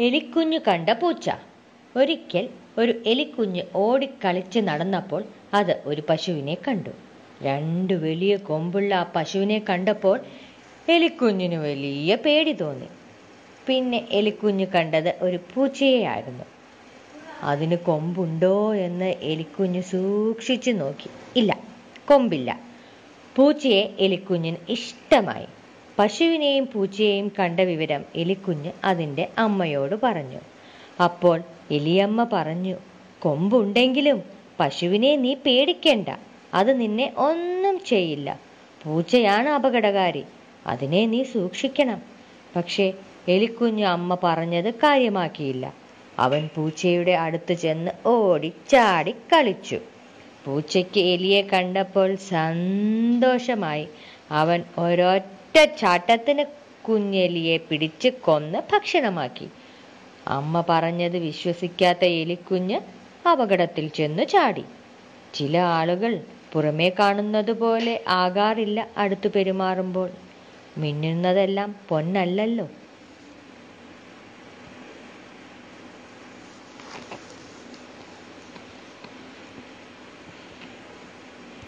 എലിക്കുഞ്ഞ് കണ്ട പൂച്ച. ഒരിക്കൽ ഒരു എലിക്കുഞ്ഞ് ഓടിക്കളിച്ച് നടന്നപ്പോൾ അത് ഒരു പശുവിനെ കണ്ടു. രണ്ട് വലിയ കൊമ്പുള്ള ആ പശുവിനെ കണ്ടപ്പോൾ എലിക്കുഞ്ഞിന് വലിയ പേടി തോന്നി. പിന്നെ എലിക്കുഞ്ഞ് കണ്ടത് ഒരു പൂച്ചയെയായിരുന്നു. അതിന് കൊമ്പുണ്ടോ എന്ന് എലിക്കുഞ്ഞ് സൂക്ഷിച്ചു നോക്കി. ഇല്ല കൊമ്പില്ല. പൂച്ചയെ എലിക്കുഞ്ഞിന് ഇഷ്ടമായി. പശുവിനെയും പൂച്ചയെയും കണ്ട വിവരം എലിക്കുഞ്ഞ് അതിന്റെ അമ്മയോട് പറഞ്ഞു. അപ്പോൾ എലിയമ്മ പറഞ്ഞു കൊമ്പുണ്ടെങ്കിലും പശുവിനെ നീ പേടിക്കണ്ട. അത് നിന്നെ ഒന്നും ചെയ്യില്ല. പൂച്ചയാണ് അപകടകാരി. അതിനെ നീ സൂക്ഷിക്കണം. പക്ഷേ എലിക്കുഞ്ഞ് അമ്മ പറഞ്ഞത് കാര്യമാക്കിയില്ല. അവൻ പൂച്ചയുടെ അടുത്ത് ചെന്ന് ഓടി ചാടി കളിച്ചു. പൂച്ചയ്ക്ക് എലിയെ കണ്ടപ്പോൾ സന്തോഷമായി. അവൻ ഒരൊറ്റ ചാട്ടത്തിന് കുഞ്ഞെലിയെ പിടിച്ച് കൊന്ന് ഭക്ഷണമാക്കി. അമ്മ പറഞ്ഞത് വിശ്വസിക്കാത്ത എലിക്കുഞ്ഞ് അപകടത്തിൽ ചെന്നു ചാടി. ചില ആളുകൾ പുറമേ കാണുന്നത് പോലെ ആകാറില്ല അടുത്തു പെരുമാറുമ്പോൾ. മിന്നുന്നതെല്ലാം പൊന്നല്ലല്ലോ.